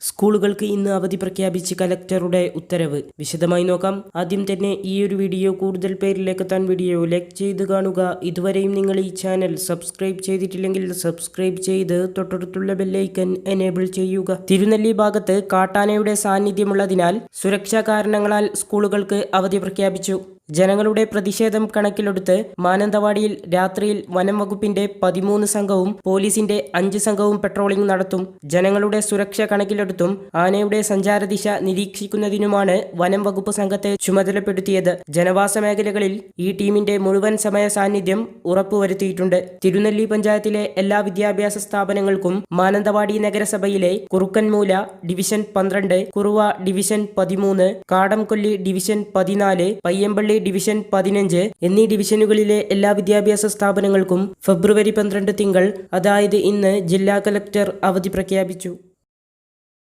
സ്കൂളുകൾക്ക് ഇന്ന് അവധി പ്രഖ്യാപിച്ച് കലക്ടറുടെ ഉത്തരവ്. വിശദമായി നോക്കാം. ആദ്യം തന്നെ ഈ ഒരു വീഡിയോ കൂടുതൽ പേരിലേക്ക് വീഡിയോ ലൈക്ക് ചെയ്ത് കാണുക. ഇതുവരെയും നിങ്ങൾ ഈ ചാനൽ സബ്സ്ക്രൈബ് ചെയ്തിട്ടില്ലെങ്കിൽ സബ്സ്ക്രൈബ് ചെയ്ത് തൊട്ടടുത്തുള്ള ബെല്ലൈക്കൻ എനേബിൾ ചെയ്യുക. തിരുനെല്ലി ഭാഗത്ത് കാട്ടാനയുടെ സാന്നിധ്യമുള്ളതിനാൽ സുരക്ഷാ കാരണങ്ങളാൽ സ്കൂളുകൾക്ക് അവധി പ്രഖ്യാപിച്ചു. ജനങ്ങളുടെ പ്രതിഷേധം കണക്കിലെടുത്ത് മാനന്തവാടിയിൽ രാത്രിയിൽ വനം വകുപ്പിന്റെ പതിമൂന്ന് സംഘവും പോലീസിന്റെ അഞ്ച് സംഘവും പെട്രോളിംഗ് നടത്തും. ജനങ്ങളുടെ സുരക്ഷ കണക്കിലെടുത്തും ആനയുടെ സഞ്ചാരദിശ നിരീക്ഷിക്കുന്നതിനുമാണ് വനം വകുപ്പ് സംഘത്തെ ചുമതലപ്പെടുത്തിയത്. ജനവാസ മേഖലകളിൽ ഈ ടീമിന്റെ മുഴുവൻ സമയ സാന്നിധ്യം ഉറപ്പുവരുത്തിയിട്ടുണ്ട്. തിരുനെല്ലി പഞ്ചായത്തിലെ എല്ലാ വിദ്യാഭ്യാസ സ്ഥാപനങ്ങൾക്കും മാനന്തവാടി നഗരസഭയിലെ കുറുക്കൻമൂല ഡിവിഷൻ പന്ത്രണ്ട് കുറുവ ഡിവിഷൻ പതിമൂന്ന് കാടംകൊല്ലി ഡിവിഷൻ പതിനാല് പയ്യമ്പള്ളി ഡിവിഷൻ പതിനഞ്ച് എന്നീ ഡിവിഷനുകളിലെ എല്ലാ വിദ്യാഭ്യാസ സ്ഥാപനങ്ങൾക്കും ഫെബ്രുവരി പന്ത്രണ്ട് തിങ്കൾ അതായത് ഇന്ന് ജില്ലാ കലക്ടർ അവധി പ്രഖ്യാപിച്ചു.